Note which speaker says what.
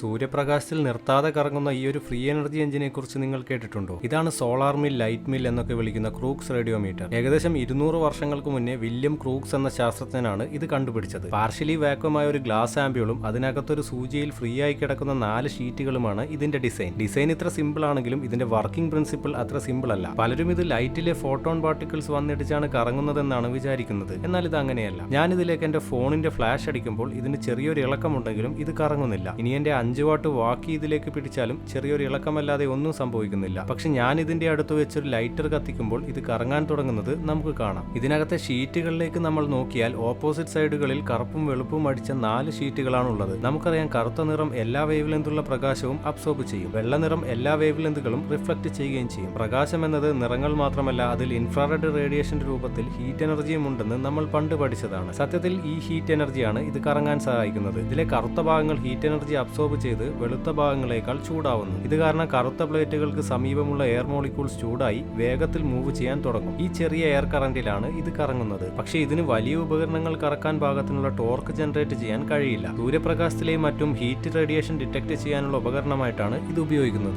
Speaker 1: സൂര്യപ്രകാശത്തിൽ നിർത്താതെ കറങ്ങുന്ന ഈ ഒരു ഫ്രീ എനർജി എഞ്ചിനെ കുറിച്ച് നിങ്ങൾ കേട്ടിട്ടുണ്ടോ? ഇതാണ് സോളാർ മിൽ ലൈറ്റ് മിൽ എന്നൊക്കെ വിളിക്കുന്ന ക്രൂക്സ് റേഡിയോമീറ്റർ ഏകദേശം ഇരുന്നൂറ് വർഷങ്ങൾക്ക് മുന്നേ വില്യം ക്രൂക്സ് എന്ന ശാസ്ത്രജ്ഞനാണ് ഇത് കണ്ടുപിടിച്ചത്. പാർഷ്യലി വാക്വമായ ഒരു ഗ്ലാസ് ആംബ്യൂളും അതിനകത്തൊരു സൂചിയിൽ ഫ്രീ ആയി കിടക്കുന്ന നാല് ഷീറ്റുകളുമാണ് ഇതിന്റെ ഡിസൈൻ ഡിസൈൻ ഇത്ര സിമ്പിൾ ആണെങ്കിലും ഇതിന്റെ വർക്കിംഗ് പ്രിൻസിപ്പിൾ അത്ര സിമ്പിൾ അല്ല. പലരും ഇത് ലൈറ്റിലെ ഫോട്ടോൺ പാർട്ടിക്കിൾസ് വന്നിടിച്ചാണ് കറങ്ങുന്നതെന്നാണ് വിചാരിക്കുന്നത്. എന്നാൽ ഇത് അങ്ങനെയല്ല. ഞാൻ ഇതിലേക്ക് എന്റെ ഫോണിന്റെ ഫ്ലാഷ് അടിക്കുമ്പോൾ ഇതിന് ചെറിയൊരു ഇളക്കമുണ്ടെങ്കിലും ഇത് കറങ്ങുന്നില്ല. ഇനി എന്റെ അഞ്ച് വാട്ട് വാക്കി ഇതിലേക്ക് പിടിച്ചാലും ചെറിയൊരു ഇളക്കമല്ലാതെ ഒന്നും സംഭവിക്കുന്നില്ല. പക്ഷെ ഞാൻ ഇതിന്റെ അടുത്ത് വെച്ചൊരു ലൈറ്റർ കത്തിക്കുമ്പോൾ ഇത് കറങ്ങാൻ തുടങ്ങുന്നത് നമുക്ക് കാണാം. ഇതിനകത്തെ ഷീറ്റുകളിലേക്ക് നമ്മൾ നോക്കിയാൽ ഓപ്പോസിറ്റ് സൈഡുകളിൽ കറുപ്പും വെളുപ്പും അടിച്ച നാല് ഷീറ്റുകളാണുള്ളത്. നമുക്കറിയാം കറുത്ത നിറം എല്ലാ വേവ് ലെന്തുള്ള പ്രകാശവും അബ്സോർബ് ചെയ്യും. വെള്ള നിറം എല്ലാ വേവ് ലെന്തുകളും റിഫ്ലക്ട് ചെയ്യുകയും ചെയ്യും. പ്രകാശം എന്നത് നിറങ്ങൾ മാത്രമല്ല അതിൽ ഇൻഫ്രാറെഡ് റേഡിയേഷന്റെ രൂപത്തിൽ ഹീറ്റ് എനർജിയും ഉണ്ടെന്ന് നമ്മൾ പണ്ട് പഠിച്ചതാണ്. സത്യത്തിൽ ഈ ഹീറ്റ് എനർജിയാണ് ഇത് കറങ്ങാൻ സഹായിക്കുന്നത്. ഇതിലെ കറുത്ത ഭാഗങ്ങൾ ഹീറ്റ് എനർജി അബ്സോർബ് ചെയ്ത് വെളുത്ത ഭാഗങ്ങളേക്കാൾ ചൂടാവുന്നു. ഇത് കാരണം കറുത്ത പ്ലേറ്റുകൾക്ക് സമീപമുള്ള എയർ മോളിക്യൂൾസ് ചൂടായി വേഗത്തിൽ മൂവ് ചെയ്യാൻ തുടങ്ങും. ഈ ചെറിയ എയർ കറന്റിലാണ് ഇത് കറങ്ങുന്നത്. പക്ഷേ ഇതിന് വലിയ ഉപകരണങ്ങൾ കറക്കാൻ പാകത്തിനുള്ള ടോർക്ക് ജനറേറ്റ് ചെയ്യാൻ കഴിയില്ല. സൂര്യപ്രകാശത്തിലെയും മറ്റും ഹീറ്റ് റേഡിയേഷൻ ഡിറ്റക്ട് ചെയ്യാനുള്ള ഉപകരണമായിട്ടാണ് ഇത് ഉപയോഗിക്കുന്നത്.